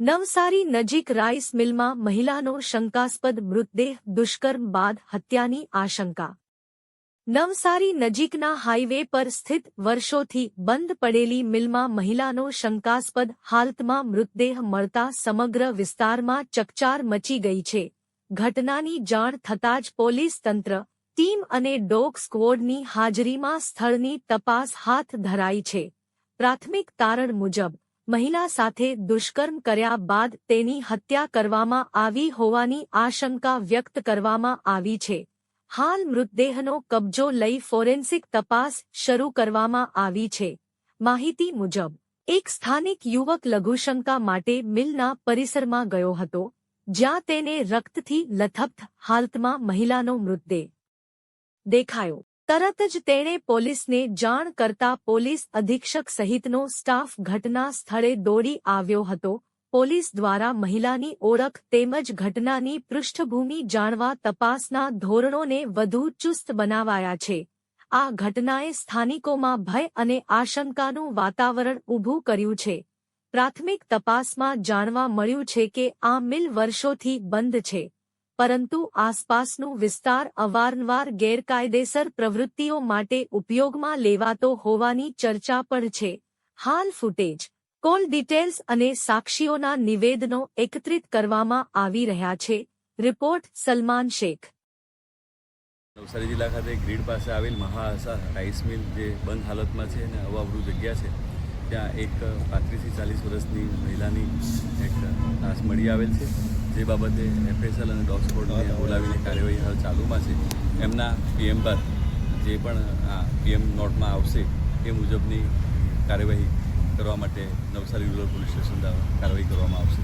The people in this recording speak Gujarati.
નવસારી નજીક રાઈસ મિલમાં મહિલાનો શંકાસ્પદ મૃતદેહ દુષ્કર્મ બાદ હત્યાની આશંકા. નવસારી નજીકના હાઇવે પર સ્થિત વર્ષોથી બંધ પડેલી મિલમાં મહિલાનો શંકાસ્પદ હાલતમાં મૃતદેહ મળતા સમગ્ર વિસ્તારમાં ચકચાર મચી ગઈ છે. ઘટનાની જાણ થતાં જ પોલીસ તંત્ર, ટીમ અને ડોગ સ્ક્વોડની હાજરીમાં સ્થળની તપાસ હાથ ધરાઈ છે. પ્રાથમિક તારણ મુજબ મહિલા સાથે દુષ્કર્મ કર્યા બાદ તેની હત્યા કરવામાં આવી હોવાની આશંકા વ્યક્ત કરવામાં આવી છે. હાલ મૃતદેહનો કબજો લઈ ફોરેન્સિક તપાસ શરૂ કરવામાં આવી છે. માહિતી મુજબ, એક સ્થાનિક યુવક લઘુશંકા માટે મિલના પરિસરમાં ગયો હતો, જ્યાં તેને રક્તથી લથપથ, હાલતમાં મહિલાનો મૃતદેહ દેખાયો. તરત જ તેણે પોલીસને જાણ કરતા પોલીસ અધિક્ષક સહિતનો સ્ટાફ ઘટના સ્થળે દોડી આવ્યો હતો. પોલીસ દ્વારા મહિલાની ઓળખ તેમજ ઘટનાની પૃષ્ઠભૂમિ જાણવા તપાસના ધોરણોને વધુ ચુસ્ત બનાવાયા છે. આ ઘટનાએ સ્થાનિકોમાં ભય અને આશંકાનું વાતાવરણ ઊભું કર્યું છે. પ્રાથમિક તપાસમાં જાણવા મળ્યું છે કે આ મિલ વર્ષોથી બંધ છે. પરંતુ આસપાસનું વિસ્તાર અવારનવાર ગેરકાયદેસર પ્રવૃત્તિઓ માટે ઉપયોગમાં લેવાતો હોવાની ચર્ચા પણ છે. હાલ ફૂટેજ, કોલ ડિટેલ્સ અને સાક્ષીઓના નિવેદનો એકત્રિત કરવામાં આવી રહ્યા છે. રિપોર્ટ સલમાન શેખ. નવસારી જિલ્લા ખાતે ગ્રીડ પાસે આવેલ મહાઆસા રાઈસ મિલ જે બંધ હાલતમાં છે અને અવાવરૂ જગ્યા છે, ત્યાં એક પાંત્રીસથી ચાલીસ વર્ષની મહિલાની એક લાશ મળી આવેલ છે. જે બાબતે એફએસએલ અને ડોગ સ્કોડને બોલાવીને કાર્યવાહી હાલ ચાલુમાં છે. એમના પીએમ બાદ જે પણ આ પીએમ નોટમાં આવશે એ મુજબની કાર્યવાહી કરવા માટે નવસારી રૂરલ પોલીસ સ્ટેશન દ્વારા કાર્યવાહી કરવામાં આવશે.